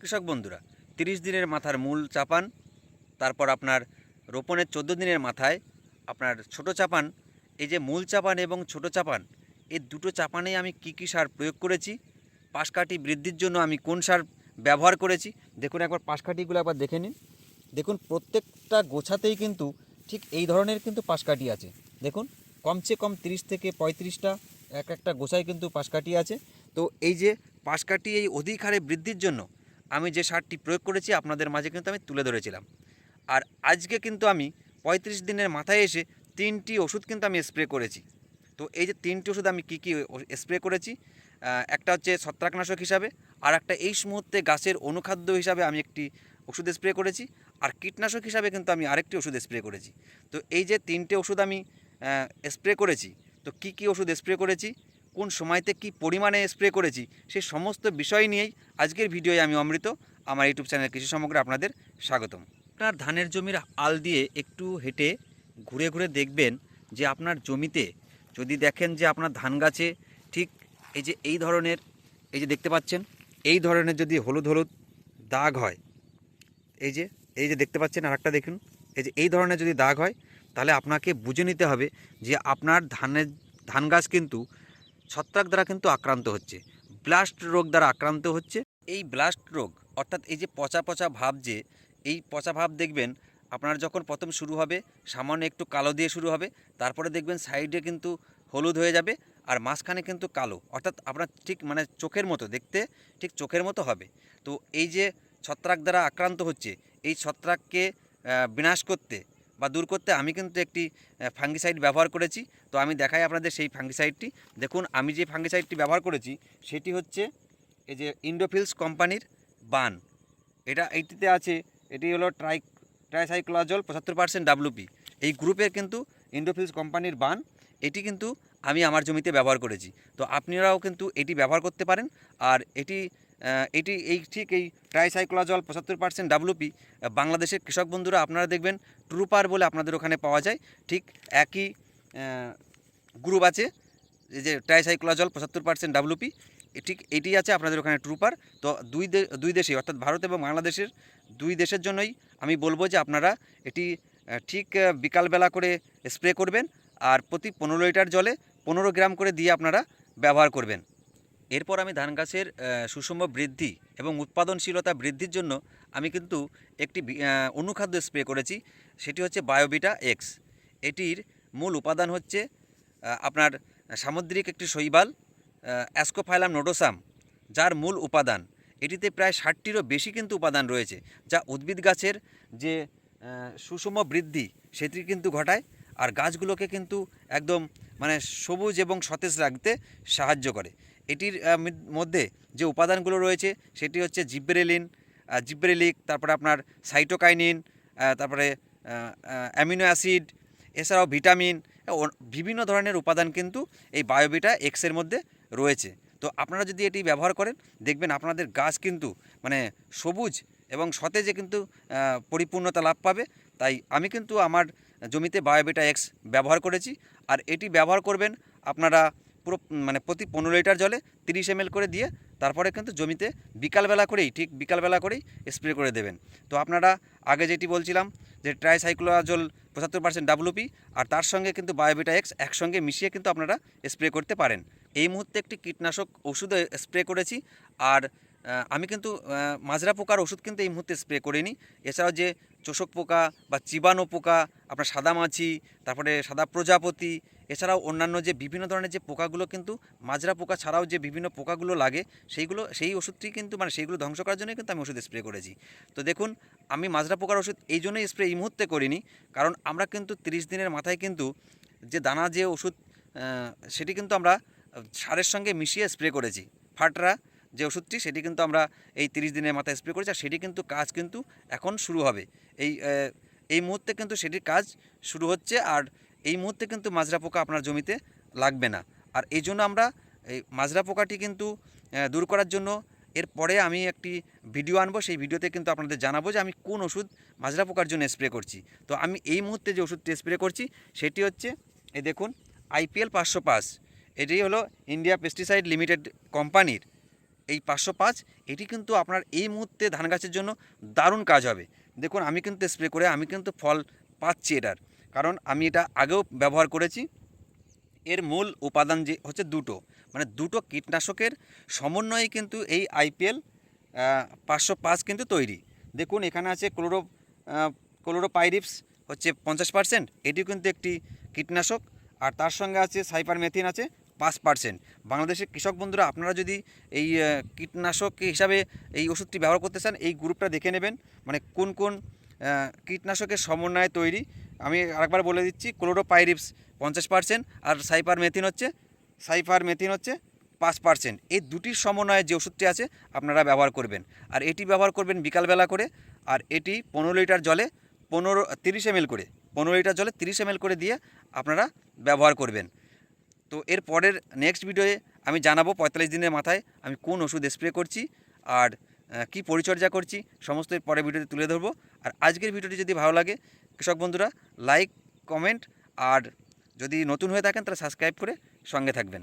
কৃষক বন্ধুরা, তিরিশ দিনের মাথার মূল চাপান, তারপর আপনার রোপণের চোদ্দ দিনের মাথায় আপনার ছোট চাপান, এই যে মূল চাপান এবং ছোট চাপান, এই দুটো চাপানেই আমি কী কী সার প্রয়োগ করেছি, পাশকাঠি বৃদ্ধির জন্য আমি কোন সার ব্যবহার করেছি, দেখুন একবার পাশকাঠিগুলো একবার দেখে নিন, দেখুন প্রত্যেকটা গোছাতেই কিন্তু ঠিক এই ধরনের কিন্তু পাশকাঠি আছে, দেখুন কমসে কম তিরিশ থেকে পঁয়ত্রিশটা এক একটা গোছায় কিন্তু পাশকাঠি আছে, তো এই যে পাশকাঠি এই অধিক হারে বৃদ্ধির জন্য আমি যে সারটি প্রয়োগ করেছি আপনাদের মাঝে কিন্তু আমি তুলে ধরেছিলাম। আর আজকে কিন্তু আমি পঁয়ত্রিশ দিনের মাথায় এসে তিনটি ওষুধ কিন্তু আমি স্প্রে করেছি। তো এই যে তিনটি ওষুধ আমি কী কী স্প্রে করেছি একটা হচ্ছে ছত্রাকনাশক হিসাবে, আর একটা এই মুহূর্তে গাছের অনুখাদ্য হিসাবে আমি একটি ওষুধ স্প্রে করেছি, আর কীটনাশক হিসাবে কিন্তু আমি আরেকটি ওষুধ স্প্রে করেছি। তো এই যে তিনটে ওষুধ আমি স্প্রে করেছি, তো কি কি ওষুধ স্প্রে করেছি কোন সময়তে কি পরিমাণে স্প্রে করেছি সেই সমস্ত বিষয় নিয়েই আজকের ভিডিওয় আমি অমৃত। আমার ইউটিউব চ্যানেল কৃষি সমগ্রে আপনাদের স্বাগতম। আপনার ধানের জমির আল দিয়ে একটু হেঁটে ঘুরে ঘুরে দেখবেন যে আপনার জমিতে যদি দেখেন যে আপনার ধান গাছে ঠিক এই যে এই ধরনের, এই যে দেখতে পাচ্ছেন, এই ধরনের যদি হলুদ হলুদ দাগ হয়, এই যে এই যে দেখতে পাচ্ছেন আর একটা দেখুন, এই যে এই ধরনের যদি দাগ হয়, তাহলে আপনাকে বুঝে নিতে হবে যে আপনার ধানের, ধান গাছ কিন্তু ছত্রাক দ্বারা কিন্তু আক্রান্ত হচ্ছে ব্লাস্ট রোগ দ্বারা আক্রান্ত হচ্ছে। এই ব্লাস্ট রোগ, অর্থাৎ এই যে পচা পচা ভাব যে, এই পচা ভাব দেখবেন আপনার যখন প্রথম শুরু হবে, সামান্য একটু কালো দিয়ে শুরু হবে, তারপরে দেখবেন সাইডে কিন্তু হলুদ হয়ে যাবে আর মাঝখানে কিন্তু কালো, অর্থাৎ আপনার ঠিক মানে চোখের মতো, দেখতে ঠিক চোখের মতো হবে। তো এই যে ছত্রাক দ্বারা আক্রান্ত হচ্ছে, এই ছত্রাককে বিনাশ করতে বা দূর করতে আমি কিন্তু একটি ফাঙ্গিসাইড ব্যবহার করেছি। তো আমি দেখাই আপনাদের সেই ফাঙ্গিসাইডটি দেখুন, আমি যে ফাঙ্গিসাইডটি ব্যবহার করেছি, সেটি হচ্ছে এই যে ইন্ডোফিলস কোম্পানির বান। এটা, এইটিতে আছে, এটি হলো ট্রাই ট্রাইসাইক্লোজল পঁচাত্তর পার্সেন্ট ডাব্লুপি এই গ্রুপের কিন্তু ইন্ডোফিলস কোম্পানির বান, এটি কিন্তু আমি আমার জমিতে ব্যবহার করেছি। তো আপনারাও কিন্তু এটি ব্যবহার করতে পারেন। আর এটি এটি, এই ঠিক এই ট্রাইসাইক্লোজল পঁচাত্তর পার্সেন্ট ডাব্লুপি বাংলাদেশের কৃষক বন্ধুরা আপনারা দেখবেন ট্রুপার বলে আপনাদের ওখানে পাওয়া যায়। ঠিক একই গ্রুপ আছে, এই যে ট্রাইসাইক্লোজল পঁচাত্তর পার্সেন্ট ডাব্লুপি ঠিক এটি আছে আপনাদের ওখানে ট্রুপার তো দুই দুই দেশে অর্থাৎ ভারত এবং বাংলাদেশের দুই দেশের জন্যই আমি বলব যে আপনারা এটি ঠিক বিকালবেলা করে স্প্রে করবেন আর প্রতি পনেরো লিটার জলে পনেরো গ্রাম করে দিয়ে আপনারা ব্যবহার করবেন। এরপর আমি ধান গাছের সুষম বৃদ্ধি এবং উৎপাদনশীলতা বৃদ্ধির জন্য আমি কিন্তু একটি অনুখাদ্য স্প্রে করেছি, সেটি হচ্ছে বায়োবিটা এক্স। এটির মূল উপাদান হচ্ছে আপনার সামুদ্রিক একটি শৈবাল অ্যাসকোফাইলাম নোডোসাম যার মূল উপাদান। এটিতে প্রায় ষাটটিরও বেশি কিন্তু উপাদান রয়েছে, যা উদ্ভিদ গাছের যে সুষম বৃদ্ধি সেটি কিন্তু ঘটায়, আর গাছগুলোকে কিন্তু একদম মানে সবুজ এবং সতেজ রাখতে সাহায্য করে। এটির মধ্যে যে উপাদানগুলো রয়েছে, সেটি হচ্ছে জিব্রেলিন জিব্রেলিক, তারপরে আপনার সাইটোকাইনিন তারপরে অ্যামিনো অ্যাসিড, এছাড়াও ভিটামিন বিভিন্ন ধরনের উপাদান কিন্তু এই বায়োবিটা এক্সের মধ্যে রয়েছে। তো আপনারা যদি এটি ব্যবহার করেন, দেখবেন আপনাদের গাছ কিন্তু মানে সবুজ এবং সতেজে কিন্তু পরিপূর্ণতা লাভ পাবে। তাই আমি কিন্তু আমার জমিতে বায়োবিটা এক্স ব্যবহার করেছি। আর এটি ব্যবহার করবেন আপনারা পুরো মানে প্রতি পনেরো লিটার জলে তিরিশ এম করে দিয়ে তারপরে কিন্তু জমিতে বিকালবেলা করেই, ঠিক বিকালবেলা করেই স্প্রে করে দেবেন। তো আপনারা আগে যেটি বলছিলাম যে ট্রাইসাইক্লোজল পঁচাত্তর পার্সেন্ট ডাব্লুপি আর তার সঙ্গে কিন্তু বায়োবিটা এক্স একসঙ্গে মিশিয়ে কিন্তু আপনারা স্প্রে করতে পারেন। এই মুহূর্তে একটি কীটনাশক ওষুধ স্প্রে করেছি আর আমি কিন্তু মাজরা পোকার ওষুধ কিন্তু এই মুহূর্তে স্প্রে করিনি। এছাড়াও যে চোষক পোকা বা চিবানো পোকা, আপনার সাদা মাছি, তারপরে সাদা প্রজাপতি এছাড়াও অন্যান্য যে বিভিন্ন ধরনের যে পোকাগুলো কিন্তু, মাজরা পোকা ছাড়াও যে বিভিন্ন পোকাগুলো লাগে, সেইগুলো, সেই ওষুধটি কিন্তু মানে সেইগুলো ধ্বংস করার জন্যই কিন্তু আমি ওষুধ স্প্রে করেছি। তো দেখুন, আমি মাজরা পোকার ওষুধ এই জন্যই স্প্রে এই মুহূর্তে করিনি, কারণ আমরা কিন্তু তিরিশ দিনের মাথায় কিন্তু যে দানা যে ওষুধ সেটি কিন্তু আমরা, সারের সঙ্গে মিশিয়ে স্প্রে করেছি। ফাটরা যে ওষুধটি, সেটি কিন্তু আমরা এই তিরিশ দিনের মাথায় স্প্রে করেছি, আর সেটি কিন্তু কাজ কিন্তু এখন শুরু হবে। এই এই মুহূর্তে কিন্তু সেটির কাজ শুরু হচ্ছে, আর এই মুহূর্তে কিন্তু মাজরা পোকা আপনার জমিতে লাগবে না। আর এই জন্য আমরা এই মাজরা পোকাটি কিন্তু দূর করার জন্য এরপরে আমি একটি ভিডিও আনব। সেই ভিডিওতে কিন্তু আপনাদের জানাব যে আমি কোন ওষুধ মাজরা পোকার জন্য স্প্রে করছি। তো আমি এই মুহূর্তে যে ওষুধটি স্প্রে করছি, সেটি হচ্ছে, এই দেখুন আইপিএল পাঁচশো পাঁচ। এটি হলো ইন্ডিয়া পেস্টিসাইড লিমিটেড কোম্পানির। এই পাঁচশো পাঁচ, এটি কিন্তু আপনার এই মুহূর্তে ধান গাছের জন্য দারুণ কাজ হবে। দেখুন, আমি কিন্তু স্প্রে করে, আমি কিন্তু ফল পাচ্ছি এটার। কারণ আমি এটা আগেও ব্যবহার করেছি। এর মূল উপাদান যে হচ্ছে দুটো। মানে দুটো কীটনাশকের সমন্বয়ে কিন্তু এই আইপিএল পাঁচশো পাঁচ কিন্তু তৈরি। দেখুন, এখানে আছে ক্লোরো ক্লোরোপাইরিপস হচ্ছে পঞ্চাশ পার্সেন্ট, এটিও কিন্তু একটি কীটনাশক। আর তার সঙ্গে আছে সাইপারমেথিন আছে পাঁচ পার্সেন্ট। বাংলাদেশের কৃষক বন্ধুরা, আপনারা যদি এই কীটনাশক হিসাবে এই ওষুধটি ব্যবহার করতে চান, এই গ্রুপটা দেখে নেবেন। মানে কোন কোন কীটনাশকের সমন্বয়ে তৈরি আমি আরেকবার বলে দিচ্ছি ক্লোরোপাইরিপস পঞ্চাশ পার্সেন্ট আর সাইপার মেথিন হচ্ছে সাইফার মেথিন হচ্ছে পাঁচ পার্সেন্ট এই দুটির সমন্বয়ে যে ওষুধটি আছে, আপনারা ব্যবহার করবেন। আর এটি ব্যবহার করবেন বিকালবেলা করে, আর এটি পনেরো লিটার জলে পনেরো, তিরিশ এম করে, পনেরো লিটার জলে তিরিশ এম করে দিয়ে আপনারা ব্যবহার করবেন। তো এর পরের নেক্সট ভিডিওয়ে আমি জানাব পঁয়তাল্লিশ দিনের মাথায় আমি কোন ওষুধ স্প্রে করছি, আর কি পরিচর্যা করছি, সমস্ত পরে ভিডিওতে তুলে ধরবো। আর আজকের ভিডিওটি যদি ভালো লাগে, কৃষক বন্ধুরা লাইক কমেন্ট আর যদি নতুন হয়ে থাকেন, তাহলে সাবস্ক্রাইব করে সঙ্গে থাকবেন।